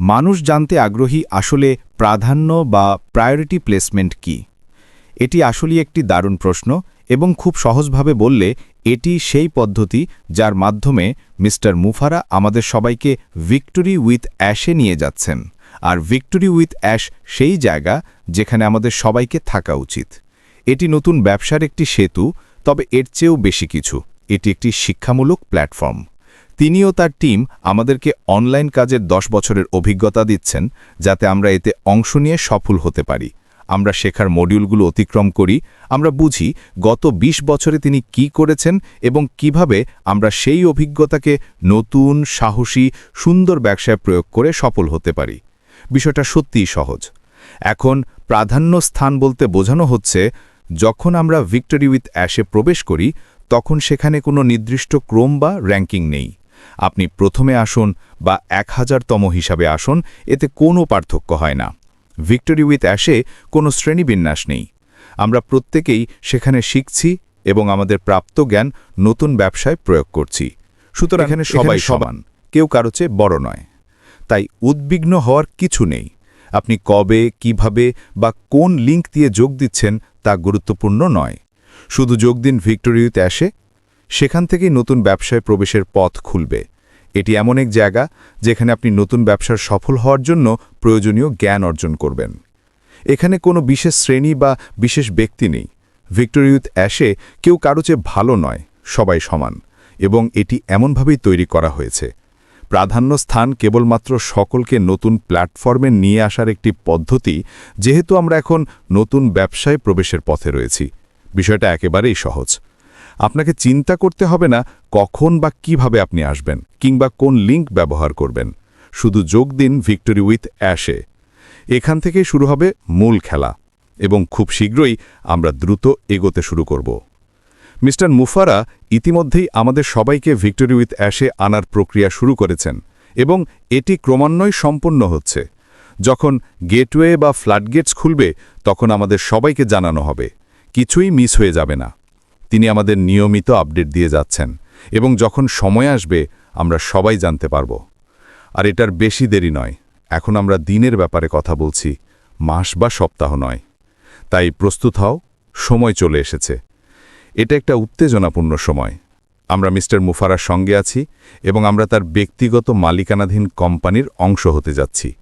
মানুষ জানতে আগ্রহী আসলে প্রাধান্য বা প্রায়োরিটি প্লেসমেন্ট কি? এটি আসলে একটি দারুণ প্রশ্ন এবং খুব সহজভাবে বললে এটি সেই পদ্ধতি যার মাধ্যমে মিস্টার মুফারা আমাদের সবাইকে ভিক্টোরি উইথ অ্যাশে নিয়ে যাচ্ছেন। আর ভিক্টোরি উইথ অ্যাশ সেই জায়গা যেখানে আমাদের সবাইকে থাকা উচিত। এটি নতুন ব্যবসার একটি সেতু, তবে এর চেয়েও বেশি কিছু। এটি একটি শিক্ষামূলক প্ল্যাটফর্ম। তিনিও তার টিম আমাদেরকে অনলাইন কাজের দশ বছরের অভিজ্ঞতা দিচ্ছেন যাতে আমরা এতে অংশ নিয়ে সফল হতে পারি। আমরা শেখার মডিউলগুলো অতিক্রম করি, আমরা বুঝি গত ২০ বছরে তিনি কি করেছেন এবং কীভাবে আমরা সেই অভিজ্ঞতাকে নতুন, সাহসী, সুন্দর ব্যবসায় প্রয়োগ করে সফল হতে পারি। বিষয়টা সত্যিই সহজ। এখন প্রাধান্য স্থান বলতে বোঝানো হচ্ছে, যখন আমরা ভিক্টোরি উইথ অ্যাশে প্রবেশ করি, তখন সেখানে কোনো নির্দিষ্ট ক্রম বা র্যাঙ্কিং নেই। আপনি প্রথমে আসুন বা এক হাজারতম হিসাবে আসুন এতে কোনো পার্থক্য হয় না। ভিক্টোরি উইথ অ্যাশে কোনো শ্রেণীবিন্যাস নেই। আমরা প্রত্যেকেই সেখানে শিখছি এবং আমাদের প্রাপ্ত জ্ঞান নতুন ব্যবসায় প্রয়োগ করছি। সুতরাং এখানে সবাই সমান। কেউ কারও চেয়ে বড় নয়। তাই উদ্বিগ্ন হওয়ার কিছু নেই। আপনি কবে কীভাবে বা কোন লিঙ্ক দিয়ে যোগ দিচ্ছেন তা গুরুত্বপূর্ণ নয়। শুধু যোগ দিন ভিক্টোরিউতে আসে সেখান থেকেই নতুন ব্যবসায় প্রবেশের পথ খুলবে। এটি এমন এক জায়গা যেখানে আপনি নতুন ব্যবসার সফল হওয়ার জন্য প্রয়োজনীয় জ্ঞান অর্জন করবেন। এখানে কোনো বিশেষ শ্রেণি বা বিশেষ ব্যক্তি নেই। ভিক্টোরিউথ অ্যাশে কেউ কারও চেয়ে ভালো নয়, সবাই সমান, এবং এটি এমনভাবেই তৈরি করা হয়েছে। প্রাধান্য স্থান কেবলমাত্র সকলকে নতুন প্ল্যাটফর্মে নিয়ে আসার একটি পদ্ধতি, যেহেতু আমরা এখন নতুন ব্যবসায় প্রবেশের পথে রয়েছি। বিষয়টা একেবারেই সহজ। আপনাকে চিন্তা করতে হবে না কখন বা কীভাবে আপনি আসবেন, কিংবা কোন লিঙ্ক ব্যবহার করবেন। শুধু যোগ দিন ভিক্টোরি উইথ অ্যাশে এখান থেকে শুরু হবে মূল খেলা, এবং খুব শীঘ্রই আমরা দ্রুত এগোতে শুরু করব। মিস্টার মুফারা ইতিমধ্যেই আমাদের সবাইকে ভিক্টোরি উইথ অ্যাশে আনার প্রক্রিয়া শুরু করেছেন, এবং এটি ক্রমান্বয়ে সম্পন্ন হচ্ছে। যখন গেটওয়ে বা ফ্লাডগেটস খুলবে, তখন আমাদের সবাইকে জানানো হবে, কিছুই মিস হয়ে যাবে না। তিনি আমাদের নিয়মিত আপডেট দিয়ে যাচ্ছেন এবং যখন সময় আসবে, আমরা সবাই জানতে পারব। আর এটার বেশি দেরি নয়। এখন আমরা দিনের ব্যাপারে কথা বলছি, মাস বা সপ্তাহ নয়। তাই প্রস্তুত হও, সময় চলে এসেছে। এটা একটা উত্তেজনাপূর্ণ সময়। আমরা মিস্টার মুফারার সঙ্গে আছি এবং আমরা তার ব্যক্তিগত মালিকানাধীন কোম্পানির অংশ হতে যাচ্ছি।